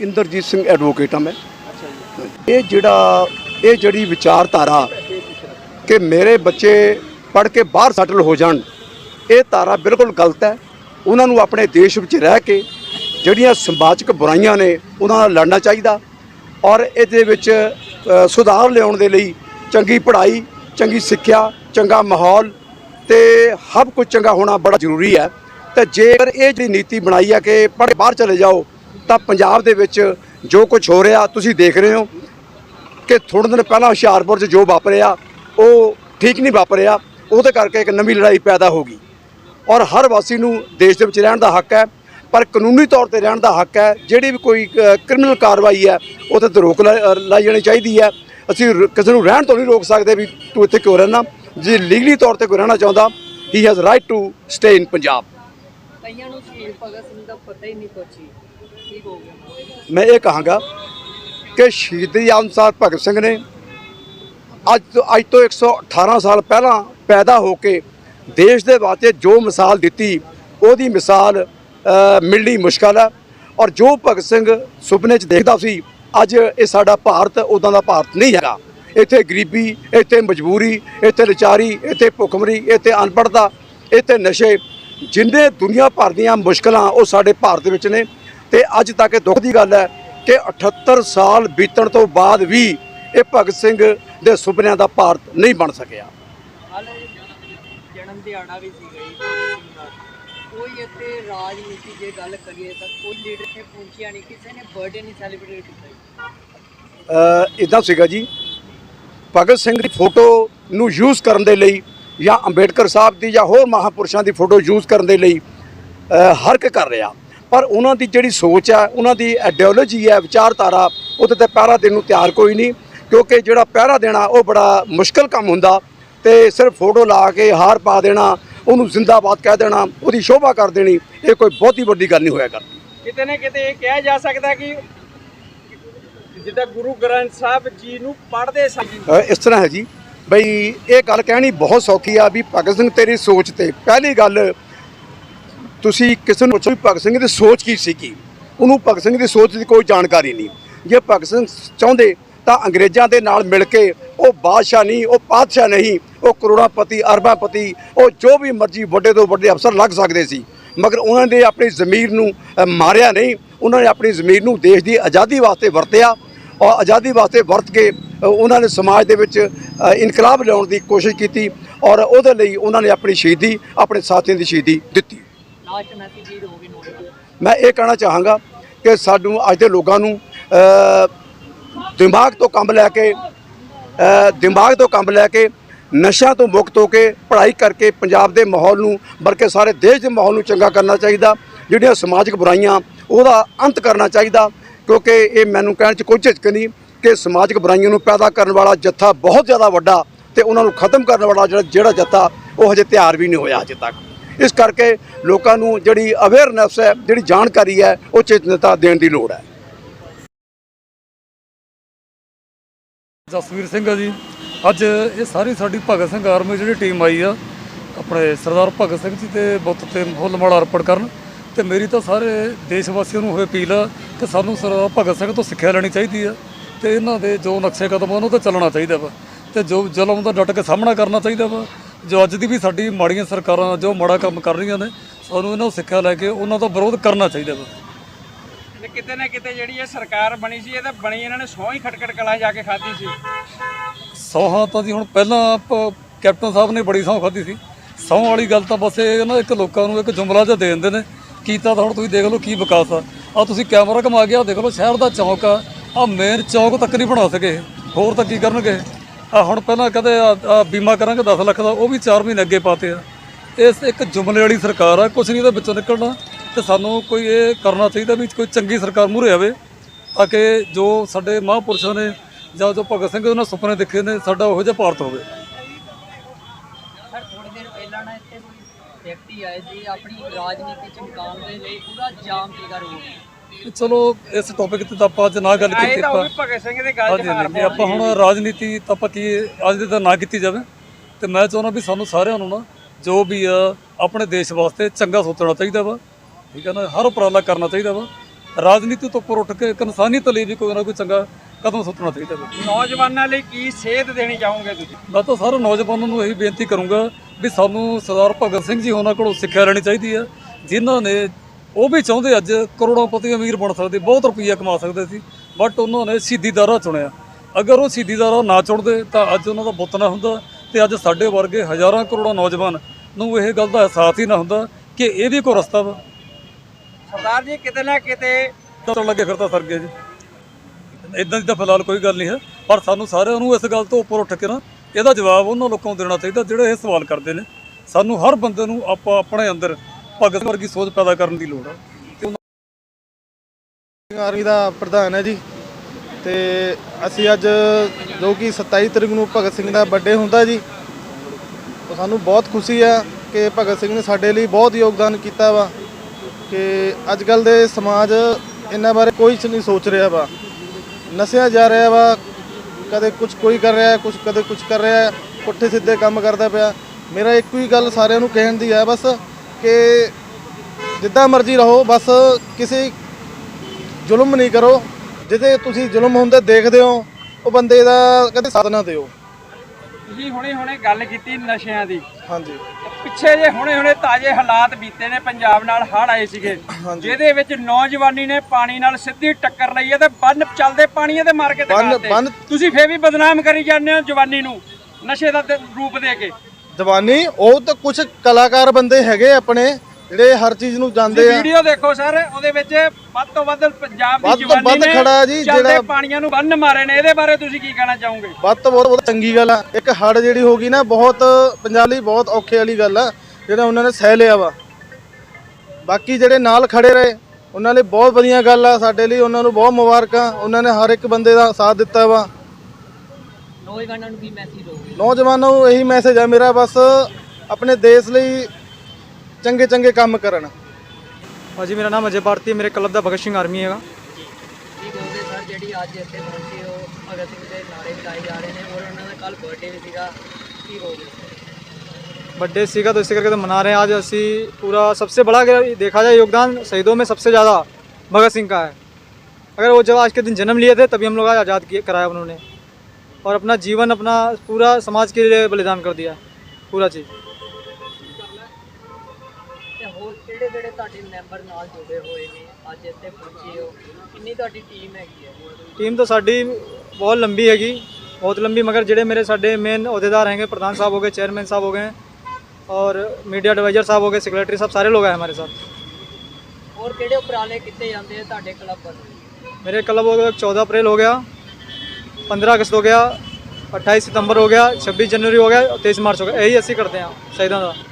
Inderjit Singh advocate ਹਾਂ ਮੈਂ। ਇਹ ਜਿਹੜਾ, ਇਹ ਜਿਹੜੀ ਵਿਚਾਰਧਾਰਾ ਕਿ ਮੇਰੇ ਬੱਚੇ ਪੜ੍ਹ ਕੇ ਬਾਹਰ ਸੈਟਲ ਹੋ ਜਾਣ, ਇਹ ਧਾਰਾ ਬਿਲਕੁਲ ਗਲਤ ਹੈ। ਉਹਨਾਂ ਨੂੰ ਆਪਣੇ ਦੇਸ਼ ਵਿੱਚ ਰਹਿ ਕੇ ਜਿਹੜੀਆਂ ਸਮਾਜਿਕ ਬੁਰਾਈਆਂ ਨੇ, ਉਹਨਾਂ ਨਾਲ ਲੜਨਾ ਚਾਹੀਦਾ ਔਰ ਇਹਦੇ ਵਿੱਚ ਸੁਧਾਰ ਲਿਆਉਣ ਦੇ ਲਈ ਚੰਗੀ ਪੜ੍ਹਾਈ, ਚੰਗੀ ਸਿੱਖਿਆ, ਚੰਗਾ ਮਾਹੌਲ ਤੇ ਸਭ ਕੁਝ ਚੰਗਾ ਹੋਣਾ ਬੜਾ ਜ਼ਰੂਰੀ ਹੈ। ਤੇ ਜੇਕਰ ਇਹ ਜਿਹੜੀ ਨੀਤੀ ਬਣਾਈ ਹੈ ਕਿ ਪੜ੍ਹ ਬਾਹਰ ਚਲੇ ਜਾਓ ਤਾਂ ਪੰਜਾਬ ਦੇ ਵਿੱਚ ਜੋ ਕੁਝ ਹੋ ਰਿਹਾ, ਤੁਸੀਂ ਦੇਖ ਰਹੇ ਹੋ ਕਿ ਥੋੜ੍ਹੇ ਦਿਨ ਪਹਿਲਾਂ ਹੁਸ਼ਿਆਰਪੁਰ 'ਚ ਜੋ ਵਾਪਰਿਆ, ਉਹ ਠੀਕ ਨਹੀਂ ਵਾਪਰਿਆ। ਉਹਦੇ ਕਰਕੇ ਇੱਕ ਨਵੀਂ ਲੜਾਈ ਪੈਦਾ ਹੋ ਗਈ। ਔਰ ਹਰ ਵਾਸੀ ਨੂੰ ਦੇਸ਼ ਦੇ ਵਿੱਚ ਰਹਿਣ ਦਾ ਹੱਕ ਹੈ, ਪਰ ਕਾਨੂੰਨੀ ਤੌਰ ਤੇ ਰਹਿਣ ਦਾ ਹੱਕ ਹੈ। ਜਿਹੜੀ ਵੀ ਕੋਈ ਕ੍ਰਿਮੀਨਲ ਕਾਰਵਾਈ ਹੈ, ਉਹਦੇ ਤੇ ਰੋਕ ਲਾ- ਲਾਈ ਜਾਣੀ ਚਾਹੀਦੀ ਹੈ। ਅਸੀਂ ਕਿਸੇ ਨੂੰ ਰਹਿਣ ਤੋਂ ਨਹੀਂ ਰੋਕ ਸਕਦੇ ਵੀ ਤੂੰ ਇੱਥੇ ਕਿਉਂ ਰਹਿਣਾ ਜੇ ਲੀਗਲੀ ਤੌਰ ਤੇ ਕੋਈ ਰਹਿਣਾ ਚਾਹੁੰਦਾ he has right to stay in Punjab. ਕਈਆਂ ਨੂੰ ਸ਼ਹੀਦ ਭਗਤ ਸਿੰਘ ਦਾ ਪਤਾ ਹੀ ਨਹੀਂ ਕੁਛ ਮੈਂ ਇਹ ਕਹਾਂਗਾ ਕਿ ਸ਼ਹੀਦੀ ਅਨਸਾਰ ਭਗਤ ਸਿੰਘ ਨੇ ਅੱਜ ਤੋਂ ਅੱਜ ਤੋਂ 118 ਸਾਲ ਪਹਿਲਾਂ ਪੈਦਾ ਹੋ ਕੇ ਦੇਸ਼ ਦੇ ਵਾਸਤੇ ਜੋ ਮਿਸਾਲ ਦਿੱਤੀ, ਉਹਦੀ ਮਿਸਾਲ ਮਿਲਣੀ ਮੁਸ਼ਕਲ ਹੈ ਔਰ ਜੋ ਭਗਤ ਸਿੰਘ ਸੁਪਨੇ 'ਚ ਦੇਖਦਾ ਸੀ, ਅੱਜ ਇਹ ਸਾਡਾ ਭਾਰਤ ਉਦਾਂ ਦਾ ਭਾਰਤ ਨਹੀਂ ਹੈਗਾ। ਇੱਥੇ ਗਰੀਬੀ, ਇੱਥੇ ਮਜਬੂਰੀ, ਇੱਥੇ ਲਚਾਰੀ, ਇੱਥੇ ਭੁੱਖਮਰੀ, ਇੱਥੇ ਅਨਪੜ੍ਹਤਾ, ਇੱਥੇ ਨਸ਼ੇ, ਜਿੰਨੇ ਦੁਨੀਆ ਭਰ ਦੀਆਂ ਮੁਸ਼ਕਲਾਂ ਉਹ ਸਾਡੇ ਭਾਰਤ ਵਿੱਚ ਨੇ। ਤੇ ਅੱਜ ਤੱਕ ਇਹ ਦੁੱਖ ਦੀ ਗੱਲ ਹੈ ਕਿ 78 ਸਾਲ ਬੀਤਣ ਤੋਂ ਬਾਅਦ ਵੀ ਇਹ ਭਗਤ ਸਿੰਘ ਦੇ ਸੁਪਨਿਆਂ ਦਾ ਭਾਰਤ ਨਹੀਂ ਬਣ ਸਕਿਆ। ਹਾਲ ਜਨਮ ਦਿਹਾੜਾ ਵੀ ਸੀ ਗਈ ਭਗਤ ਸਿੰਘ ਦਾ। ਕੋਈ ਇੱਥੇ ਰਾਜਨੀਤੀ ਜੇ ਗੱਲ ਕਰੀਏ ਤਾਂ ਕੋਈ ਲੀਡਰ ਇੱਥੇ ਪਹੁੰਚਿਆ ਨਹੀਂ ਕਿਸੇ ਨੇ ਬਰਥਡੇ ਨਹੀਂ ਸੈਲੀਬ੍ਰੇਟ ਕੀਤਾ ਇਦਾਂ ਸੀਗਾ ਜੀ ਭਗਤ ਸਿੰਘ ਦੀ ਫੋਟੋ ਨੂੰ ਯੂਜ਼ ਕਰਨ ਦੇ ਲਈ ਜਾਂ ਅੰਬੇਡਕਰ ਸਾਹਿਬ ਦੀ ਜਾਂ ਹੋਰ ਮਹਾਪੁਰਸ਼ਾਂ ਦੀ ਫੋਟੋ ਯੂਜ਼ ਕਰਨ ਦੇ ਲਈ ਹਰ ਇੱਕ ਕਰ ਰਿਹਾ। ਪਰ ਉਹਨਾਂ ਦੀ ਜਿਹੜੀ ਸੋਚ ਹੈ ਉਹਨਾਂ ਦੀ ਆਈਡੀਓਲੋਜੀ ਹੈ ਵਿਚਾਰਧਾਰਾ ਉਹਦੇ ਤੇ ਪਹਿਰਾ ਦੇਣ ਨੂੰ ਤਿਆਰ ਕੋਈ ਨਹੀਂ ਕਿਉਂਕਿ ਜਿਹੜਾ ਪਹਿਰਾ ਦੇਣਾ ਉਹ ਬੜਾ ਮੁਸ਼ਕਲ ਕੰਮ ਹੁੰਦਾ ਤੇ ਸਿਰਫ ਫੋਟੋ ਲਾ ਕੇ ਹਾਰ ਪਾ ਦੇਣਾ ਉਹਨੂੰ ਜ਼ਿੰਦਾਬਾਦ ਕਹਿ ਦੇਣਾ ਉਹਦੀ ਸ਼ੋਭਾ ਕਰ ਦੇਣੀ ਇਹ ਕੋਈ ਬਹੁਤੀ ਵੱਡੀ ਗੱਲ ਨਹੀਂ ਹੋਇਆ ਕਰਦੀ। ਕਿਤੇ ਨਾ ਕਿਤੇ ਇਹ ਕਿਹਾ ਜਾ ਸਕਦਾ ਕਿ ਜਿੱਦਾਂ ਗੁਰੂ ਗ੍ਰੰਥ ਸਾਹਿਬ ਜੀ ਨੂੰ ਪੜ੍ਹਦੇ ਅ, ਇਸ ਤਰ੍ਹਾਂ ਹੈ ਜੀ ਬਈ ਇਹ ਗੱਲ ਕਹਿਣੀ ਬਹੁਤ ਸੌਖੀ ਆ ਵੀ ਭਗਤ ਸਿੰਘ ਤੇਰੀ ਸੋਚ ਤੇ ਪਹਿਲੀ ਗੱਲ ਤੁਸੀਂ ਕਿਸੇ ਨੂੰ ਪੁੱਛੋ ਵੀ ਭਗਤ ਸਿੰਘ ਦੀ ਸੋਚ ਕੀ ਸੀਗੀ ਉਹਨੂੰ ਭਗਤ ਸਿੰਘ ਦੀ ਸੋਚ ਦੀ ਕੋਈ ਜਾਣਕਾਰੀ ਨਹੀਂ। ਜੇ ਭਗਤ ਸਿੰਘ ਚਾਹੁੰਦੇ ਤਾਂ ਅੰਗਰੇਜ਼ਾਂ ਦੇ ਨਾਲ ਮਿਲ ਕੇ ਉਹ ਬਾਦਸ਼ਾਹ ਨਹੀਂ, ਉਹ ਪਾਤਸ਼ਾਹ ਨਹੀਂ, ਉਹ ਕਰੋੜਾਪਤੀ, ਅਰਬਾਪਤੀ, ਉਹ ਜੋ ਵੀ ਮਰਜ਼ੀ ਵੱਡੇ ਤੋਂ ਵੱਡੇ ਅਫਸਰ ਲੱਗ ਸਕਦੇ ਸੀ। ਮਗਰ ਉਹਨਾਂ ਨੇ ਆਪਣੀ ਜ਼ਮੀਰ ਨੂੰ ਮਾਰਿਆ ਨਹੀਂ। ਉਹਨਾਂ ਨੇ ਆਪਣੀ ਜ਼ਮੀਰ ਨੂੰ ਦੇਸ਼ ਦੀ ਆਜ਼ਾਦੀ ਵਾਸਤੇ ਵਰਤਿਆ। ਔਰ ਆਜ਼ਾਦੀ ਵਾਸਤੇ ਵਰਤ ਕੇ ਉਹਨਾਂ ਨੇ ਸਮਾਜ ਦੇ ਵਿੱਚ ਇਨਕਲਾਬ ਲਿਆਉਣ ਦੀ ਕੋਸ਼ਿਸ਼ ਕੀਤੀ। ਔਰ ਉਹਦੇ ਲਈ ਉਹਨਾਂ ਨੇ ਆਪਣੀ ਸ਼ਹੀਦੀ, ਆਪਣੇ ਸਾਥੀਆਂ ਦੀ ਸ਼ਹੀਦੀ ਦਿੱਤੀ। ਲਾਸਟ ਮੈਸੇਜ ਜੀ ਹੋਵੇ ਮੈਂ ਇਹ ਕਹਿਣਾ ਚਾਹਾਂਗਾ ਕਿ ਸਾਨੂੰ ਅੱਜ ਦੇ ਲੋਕਾਂ ਨੂੰ ਦਿਮਾਗ ਤੋਂ ਕੰਮ ਲੈ ਕੇ ਦਿਮਾਗ ਤੋਂ ਕੰਮ ਲੈ ਕੇ, ਨਸ਼ਿਆਂ ਤੋਂ ਮੁਕਤ ਹੋ ਕੇ ਪੜ੍ਹਾਈ ਕਰਕੇ ਪੰਜਾਬ ਦੇ ਮਾਹੌਲ ਨੂੰ, ਬਲਕਿ ਸਾਰੇ ਦੇਸ਼ ਦੇ ਮਾਹੌਲ ਨੂੰ ਚੰਗਾ ਕਰਨਾ ਚਾਹੀਦਾ, ਜਿਹੜੀਆਂ ਸਮਾਜਿਕ ਬੁਰਾਈਆਂ ਉਹਦਾ ਅੰਤ ਕਰਨਾ ਚਾਹੀਦਾ, ਕਿਉਂਕਿ ਇਹ ਮੈਨੂੰ ਕਹਿਣ 'ਚ ਕੋਈ ਝਿਜਕ ਨਹੀਂ ਕਿ ਸਮਾਜਿਕ ਬੁਰਾਈਆਂ ਨੂੰ ਪੈਦਾ ਕਰਨ ਵਾਲਾ ਜੱਥਾ ਬਹੁਤ ਜ਼ਿਆਦਾ ਵੱਡਾ ਤੇ ਉਹਨਾਂ ਨੂੰ ਖਤਮ ਕਰਨ ਵਾਲਾ ਜਿਹੜਾ ਜਿਹੜਾ ਜੱਥਾ ਉਹ ਹਜੇ ਤਿਆਰ ਵੀ ਨਹੀਂ ਹੋਇਆ ਅਜੇ ਤੱਕ। ਇਸ ਕਰਕੇ ਲੋਕਾਂ ਨੂੰ ਜਿਹੜੀ ਅਵੇਅਰਨੈਸ ਹੈ, ਜਿਹੜੀ ਜਾਣਕਾਰੀ ਹੈ, ਉਹ ਚੇਤਨਤਾ ਦੇਣ ਦੀ ਲੋੜ ਹੈ। ਜਸਵੀਰ ਸਿੰਘ ਆ ਜੀ। ਅੱਜ ਇਹ ਸਾਰੀ ਸਾਡੀ ਭਗਤ ਸਿੰਘ ਆਰਮੀ ਜਿਹੜੀ ਟੀਮ ਆਈ ਆ, ਆਪਣੇ ਸਰਦਾਰ ਭਗਤ ਸਿੰਘ ਜੀ ਦੇ ਬੁੱਤ ਤੇ ਫੁੱਲ ਮਾਲਾ ਅਰਪਣ ਕਰਨ ਤੇ ਮੇਰੀ ਤਾਂ ਸਾਰੇ ਦੇਸ਼ ਵਾਸੀਆਂ ਨੂੰ ਹੋਏ ਅਪੀਲ ਆ ਕਿ ਸਾਨੂੰ ਸਰਦਾਰ ਭਗਤ ਸਿੰਘ ਤੋਂ ਸਿੱਖਿਆ ਲੈਣੀ ਚਾਹੀਦੀ ਆ ਤੇ ਇਹਨਾਂ ਦੇ ਜੋ ਨਕਸ਼ੇ ਕਦਮ ਆ, ਉਹਨਾਂ ਤੇ ਚੱਲਣਾ ਚਾਹੀਦਾ ਵਾ ਤੇ ਜੋ ਜ਼ੁਲਮ ਦਾ ਡਟ ਕੇ ਸਾਹਮਣਾ ਕਰਨਾ ਚਾਹੀਦਾ ਵਾ ਜੋ ਅੱਜ ਦੀ ਵੀ ਸਾਡੀ ਮਾੜੀਆਂ ਸਰਕਾਰਾਂ ਜੋ ਮਾੜਾ ਕੰਮ ਕਰ ਰਹੀਆਂ ਨੇ ਸਾਨੂੰ ਇਹਨਾਂ ਨੂੰ ਸਿੱਖਿਆ ਲੈ ਕੇ ਉਹਨਾਂ ਦਾ ਵਿਰੋਧ ਕਰਨਾ ਚਾਹੀਦਾ ਵਾ। ਤੇ ਕਿਤੇ ਨਾ ਕਿਤੇ ਜਿਹੜੀ ਇਹ ਸਰਕਾਰ ਬਣੀ ਸੀ ਇਹ ਤਾਂ ਬਣੀ ਇਹਨਾਂ ਨੇ ਸਹੁੰ ਹੀ ਖਟਖਟ ਕਲਾ ਜਾ ਕੇ ਖਾਧੀ ਸੀ। ਸੌਹਾਂ ਤਾਂ ਜੀ ਹੁਣ ਪਹਿਲਾਂ ਪ- ਕੈਪਟਨ ਸਾਹਿਬ ਨੇ ਬੜੀ ਸਹੁੰ ਖਾਧੀ ਸੀ। ਸਹੁੰ ਵਾਲੀ ਗੱਲ ਤਾਂ ਬਸ ਇਹ ਨਾ ਇੱਕ ਲੋਕਾਂ ਨੂੰ ਇੱਕ ਜੁਮਲਾ ਜਿਹਾ ਦੇ ਦਿੰਦੇ ਨੇ ਕੀਤਾ ਤਾਂ ਹੁਣ ਤੁਸੀਂ ਦੇਖ ਲਓ ਕੀ ਵਿਕਾਸ ਆ। ਆ ਤੁਸੀਂ ਕੈਮਰਾ ਘੁਮਾ ਗਿਆ ਦੇਖ ਲਓ ਸ਼ਹਿਰ ਦਾ ਚੌਕ ਆ ਆ ਮੇਨ ਚੌਕ ਤੱਕ ਨਹੀਂ ਬਣਾ ਸਕੇ। ਹੋਰ ਤਾਂ ਕੀ ਕਰਨਗੇ? ਆ ਹੁਣ ਪਹਿਲਾਂ ਕਦੇ ਆ ਬੀਮਾ ਕਰਾਂਗੇ 10 ਲੱਖ ਦਾ, ਉਹ ਵੀ 4 ਮਹੀਨੇ ਅੱਗੇ ਪਾਤੇ ਆ। ਇਸ ਇੱਕ ਜੁਮਲੇ ਵਾਲੀ ਸਰਕਾਰ ਆ, ਕੁਛ ਨਹੀਂ ਇਹਦੇ ਵਿੱਚੋਂ ਨਿਕਲਣਾ ਤੇ ਸਾਨੂੰ ਕੋਈ ਇਹ ਕਰਨਾ ਚਾਹੀਦਾ ਵੀ ਕੋਈ ਚੰਗੀ ਸਰਕਾਰ ਮੂਹਰੇ ਆਵੇ, ਤਾਂ ਕਿ ਜੋ ਸਾਡੇ ਮਹਾਂਪੁਰਸ਼ਾਂ ਨੇ ਜਾਂ ਜੋ ਭਗਤ ਸਿੰਘ ਉਹਨਾਂ ਸੁਪਨੇ ਦੇਖੇ ਨੇ, ਸਾਡਾ ਉਹੋ ਜਿਹਾ ਭਾਰਤ ਹੋਵੇ। ਵਿਅਕਤੀ ਆਏ ਸੀ, ਆਪਣੀ ਰਾਜਨੀਤੀ ਚਮਕਾਉਣ ਦੇ ਲਈ ਪੂਰਾ ਜਾਮ ਲਗਾ ਰੋਡ ਚਲੋ ਇਸ ਟੌਪਿਕ ਤੇ ਤਾਂ ਆਪਾਂ ਅੱਜ ਨਾ ਗੱਲ ਕੀਤੀ ਤਾਂ ਵੀ ਭਗਤ ਸਿੰਘ ਦੇ ਗੱਲ ਹਾਂਜੀ ਆਪਾਂ ਹੁਣ ਰਾਜਨੀਤੀ ਤਾਂ ਆਪਾਂ ਕੀ ਅੱਜ ਦੇ ਤਾਂ ਨਾ ਕੀਤੀ ਜਾਵੇ। ਤੇ ਮੈਂ ਚਾਹੁੰਦਾ ਵੀ ਸਾਨੂੰ ਸਾਰਿਆਂ ਨੂੰ ਨਾ ਜੋ ਵੀ ਆ ਆਪਣੇ ਦੇਸ਼ ਵਾਸਤੇ ਚੰਗਾ ਸੋਚਣਾ ਚਾਹੀਦਾ ਵਾ। ਠੀਕ ਹੈ ਨਾ? ਹਰ ਉਪਰਾਲਾ ਕਰਨਾ ਚਾਹੀਦਾ ਵਾ। ਰਾਜਨੀਤੀ ਤੋਂ ਉੱਪਰ ਉੱਠ ਕੇ ਇੱਕ ਇਨਸਾਨੀਅਤ ਲਈ ਵੀ ਕੋਈ ਨਾ ਕੋਈ ਚੰਗਾ ਕਦਮ ਸੁੱਟਣਾ ਚਾਹੀਦਾ ਹੈ ਨੌਜਵਾਨਾਂ ਲਈ ਕੀ ਸੇਧ ਦੇਣੀ ਚਾਹੋਗੇ ਤੁਸੀਂ? ਮੈਂ ਤਾਂ ਸਾਰੇ ਨੌਜਵਾਨਾਂ ਨੂੰ ਇਹੀ ਬੇਨਤੀ ਕਰੂੰਗਾ ਵੀ ਸਾਨੂੰ ਸਰਦਾਰ ਭਗਤ ਸਿੰਘ ਜੀ ਉਹਨਾਂ ਕੋਲੋਂ ਸਿੱਖਿਆ ਲੈਣੀ ਚਾਹੀਦੀ ਹੈ ਜਿਨ੍ਹਾਂ ਨੇ ਉਹ ਵੀ ਚਾਹੁੰਦੇ ਅੱਜ ਕਰੋੜਾਂਪਤੀ ਅਮੀਰ ਬਣ ਸਕਦੇ ਬਹੁਤ ਰੁਪਈਆ ਕਮਾ ਸਕਦੇ ਸੀ ਬਟ ਉਹਨਾਂ ਨੇ ਰਾਹ ਚੁਣਿਆ। ਅਗਰ ਉਹ ਰਾਹ ਨਾ ਚੁਣਦੇ ਤਾਂ ਅੱਜ ਉਹਨਾਂ ਦਾ ਬੁੱਤ ਨਾ ਹੁੰਦਾ ਤੇ ਅੱਜ ਸਾਡੇ ਵਰਗੇ ਹਜ਼ਾਰਾਂ ਕਰੋੜਾਂ ਨੌਜਵਾਨ ਨੂੰ ਇਹ ਗੱਲ ਦਾ ਅਹਿਸਾਸ ਹੀ ਨਾ ਹੁੰਦਾ ਕਿ ਇਹ ਵੀ ਕੋਈ ਰਸਤਾ ਵਾ। ਸਰਦਾਰ ਜੀ ਕਿਤੇ ਨਾ ਕਿਤੇ ਤਾਂ ਲੱਗੇ ਫਿਰ ਤਾਂ ਸਰ ਗਏ ਜੀ। ਇਦਾਂ ਦੀ ਤਾਂ ਫਿਲਹਾਲ ਕੋਈ ਗੱਲ ਨਹੀਂ ਹੈ ਪਰ ਸਾਨੂੰ ਸਾਰਿਆਂ ਨੂੰ ਇਸ ਗੱਲ ਤੋਂ ਉੱਪਰ ਉੱਠ ਕੇ ਨਾ ਇਹਦਾ ਜਵਾਬ ਉਹਨਾਂ ਲੋਕਾਂ ਨੂੰ ਦੇਣਾ ਚਾਹੀਦਾ ਜਿਹੜੇ ਇਹ ਸਵਾਲ ਕਰਦੇ ਨੇ। ਸਾਨੂੰ ਹਰ ਬੰਦੇ ਨੂੰ ਆਪਾਂ ਆਪਣੇ ਅੰਦਰ ਭਗਤ ਸਿੰਘ ਵਰਗੀ ਸੋਚ ਪੈਦਾ ਕਰਨ ਦੀ ਲੋੜ ਹੈ ਆਰਮੀ ਦਾ ਪ੍ਰਧਾਨ ਹੈ ਜੀ। ਤੇ ਅਸੀਂ ਅੱਜ ਜੋ ਕਿ 27 ਤਰੀਕ ਨੂੰ ਭਗਤ ਸਿੰਘ ਦਾ ਬਰਥਡੇ ਹੁੰਦਾ ਜੀ ਸਾਨੂੰ ਬਹੁਤ ਖੁਸ਼ੀ ਆ ਕਿ ਭਗਤ ਸਿੰਘ ਨੇ ਸਾਡੇ ਲਈ ਬਹੁਤ ਯੋਗਦਾਨ ਕੀਤਾ ਵਾ ਕਿ ਅੱਜ ਕੱਲ ਦੇ ਸਮਾਜ ਇਹਨਾਂ ਬਾਰੇ ਕੋਈ ਨਹੀਂ ਸੋਚ ਰਿਹਾ ਵਾ। ਨਸਿਆ ਜਾ ਰਿਹਾ ਵਾ, ਕਦੇ ਕੁਝ ਕੋਈ ਕਰ ਰਿਹਾ ਕੁਝ ਕਦੇ ਕੁਝ ਕਰ ਰਿਹਾ, ਪੁੱਠੇ ਸਿੱਧੇ ਕੰਮ ਕਰਦਾ ਪਿਆ। ਮੇਰਾ ਇੱਕੋ ਹੀ ਗੱਲ ਸਾਰਿਆਂ ਨੂੰ ਕਹਿਣ ਦੀ ਹੈ ਬਸ ਕਿ ਜਿੱਦਾਂ ਮਰਜ਼ੀ ਰਹੋ ਬਸ ਕਿਸੇ ਜ਼ੁਲਮ ਨਹੀਂ ਕਰੋ। ਜਿਹਦੇ ਤੁਸੀਂ ਜ਼ੁਲਮ ਹੁੰਦੇ ਦੇਖਦੇ ਹੋ ਉਹ ਬੰਦੇ ਦਾ ਕਦੇ ਸਾਥ ਨਾ ਦਿਓ। ਤੁਸੀਂ ਹੁਣੇ ਹੁਣੇ ਗੱਲ ਕੀਤੀ ਨਸ਼ਿਆਂ ਦੀ। ਹਾਂਜੀ। ਪਿੱਛੇ ਜੇ ਹੁਣੇ ਹੁਣੇ ਤਾਜ਼ੇ ਹਾਲਾਤ ਬੀਤੇ ਨੇ ਪੰਜਾਬ ਨਾਲ ਹੜ੍ਹ ਆਏ ਸੀਗੇ। ਜਿਹਦੇ ਵਿੱਚ ਨੌਜਵਾਨੀ ਨੇ ਪਾਣੀ ਨਾਲ ਸਿੱਧੀ ਟੱਕਰ ਲਈ ਹੈ ਤੇ ਬੰਨ ਚੱਲਦੇ ਪਾਣੀਆਂ ਤੇ ਮਾਰ ਕੇ ਬੰਨ੍ਹ- ਤੁਸੀਂ ਫੇਰ ਵੀ ਬਦਨਾਮ ਕਰੀ ਜਾਂਦੇ ਹੋ ਜਵਾਨੀ ਨੂੰ ਨਸ਼ੇ ਦਾ ਤੇ ਰੂਪ ਦੇ ਕੇ। ਜਵਾਨੀ ਉਹ ਤਾਂ ਕੁਝ ਕਲਾਕਾਰ ਬੰਦੇ ਹੈਗੇ ਆਪਣੇ ਜਿਹੜੇ ਹਰ ਚੀਜ਼ ਨੂੰ ਜਾਣਦੇ ਆ। ਵੀਡੀਓ ਦੇਖੋ ਸਰ ਉਹਦੇ ਵਿੱਚ ਵੱਧ ਤੋਂ ਵੱਧ ਪੰਜਾਬ ਵੱਧ ਦੀ ਤੋਂ ਜਵਾਨੀ ਵੱਧ ਨੇ ਖੜਾ ਜੀ, ਜਿਹੜਾ- ਪਾਣੀਆਂ ਨੂੰ ਬੰਨ ਮਾਰੇ ਨੇ ਇਹਦੇ ਬਾਰੇ ਤੁਸੀਂ ਕੀ ਕਹਿਣਾ ਚਾਹੋਗੇ? ਵੱਧ ਤੋਂ ਬਹੁਤ ਬਹੁਤ ਚੰਗੀ ਗੱਲ ਆ। ਇੱਕ ਹੜ ਜਿਹੜੀ ਹੋ ਗਈ ਨਾ ਬਹੁਤ ਪੰਜਾਬ ਲਈ ਬਹੁਤ ਔਖੇ ਵਾਲੀ ਗੱਲ ਆ ਜਿਹੜਾ ਉਹਨਾਂ ਨੇ ਸਹਿ ਲਿਆ ਵਾ। ਬਾਕੀ ਜਿਹੜੇ ਨਾਲ ਖੜੇ ਰਹੇ ਉਹਨਾਂ ਲਈ ਬਹੁਤ ਵਧੀਆ ਗੱਲ ਆ ਸਾਡੇ ਲਈ ਉਹਨਾਂ ਨੂੰ ਬਹੁਤ ਮੁਬਾਰਕਾਂ ਉਹਨਾਂ ਨੇ ਹਰ ਇੱਕ ਬੰਦੇ ਦਾ ਸਾਥ ਦਿੱਤਾ ਵਾ। ਨੌਜਵਾਨਾਂ ਨੂੰ ਕੀ ਮੈਸੇਜ ਦੋਗੇ ਨੌਜਵਾਨਾਂ ਨੂੰ ਇਹੀ ਮੈਸੇਜ ਆ ਮੇਰਾ ਬਸ ਆਪਣੇ ਦੇਸ਼ ਲਈ ਚੰਗੇ ਚੰਗੇ ਕੰਮ ਕਰਨ ਭਾਜੀ ਮੇਰਾ ਨਾਮ ਅਜੇ ਭਾਰਤੀ ਮੇਰੇ ਕਲੱਬ ਦਾ ਭਗਤ ਸਿੰਘ ਆਰਮੀ ਹੈਗਾ ਕੀ ਕਹੋਗੇ ਸਰ ਜਿਹੜੀ ਅੱਜ ਇੱਥੇ ਪਹੁੰਚੇ ਹੋ ਭਗਤ ਸਿੰਘ ਦੇ ਨਾਰੇ ਵੀ ਲਾਏ ਜਾ ਰਹੇ ਨੇ ਔਰ ਉਹਨਾਂ ਦਾ ਕੱਲ ਬਰਥਡੇ ਵੀ ਸੀਗਾ ਕੀ ਕਹੋਗੇ बर्थडे सीखा तो इसी करके तो मना रहे हैं आज ऐसी पूरा सबसे बड़ा अगर देखा जाए योगदान शहीदों में सबसे ज़्यादा भगत सिंह का है अगर वो जब आज के दिन जन्म लिए थे तभी हम लोग आज आज़ाद किए कराया उन्होंने और अपना जीवन अपना पूरा समाज के लिए बलिदान कर दिया। पूरा ਚੀਜ਼ ਤੇ ਹੋਰ ਕਿਹੜੇ ਕਿਹੜੇ ਤੁਹਾਡੇ ਮੈਂਬਰ ਨਾਲ ਜੁੜੇ ਹੋਏ ਨੇ? ਅੱਜ ਇੱਥੇ ਪਹੁੰਚੇ ਹੋ। ਕਿੰਨੀ ਤੁਹਾਡੀ ਟੀਮ ਹੈਗੀ ਹੈ? ਟੀਮ ਤਾਂ ਸਾਡੀ ਬਹੁਤ ਲੰਬੀ ਹੈਗੀ। ਬਹੁਤ ਲੰਬੀ ਮਗਰ ਜਿਹੜੇ ਮੇਰੇ ਸਾਡੇ ਮੇਨ ਅਹੁਦੇਦਾਰ ਹੈਗੇ ਪ੍ਰਧਾਨ ਸਾਹਿਬ ਹੋਗੇ ਚੇਅਰਮੈਨ ਸਾਹਿਬ ਹੋਗੇ ਔਰ ਮੀਡੀਆ ਐਡਵਾਈਜ਼ਰ ਸਾਹਿਬ ਹੋਗੇ ਸੈਕਟਰੀ ਸਾਹਿਬ ਸਾਰੇ ਲੋਕ ਆਏ ਹਮਾਰੇ ਸਾਥ। ਹੋਰ ਕਿਹੜੇ ਉਪਰਾਲੇ ਕਿੱਥੇ ਜਾਂਦੇ ਤੁਹਾਡੇ ਕਲੱਬ ਮੇਰੇ ਕਲੱਬ ਹੋ ਅਪ੍ਰੈਲ ਹੋ ਗਿਆ। पंद्रह अगस्त हो गया अट्ठाईस सितंबर हो गया छब्बीस जनवरी हो गया और तेईस मार्च हो गया यही ऐसे ही करते हैं शहीदों का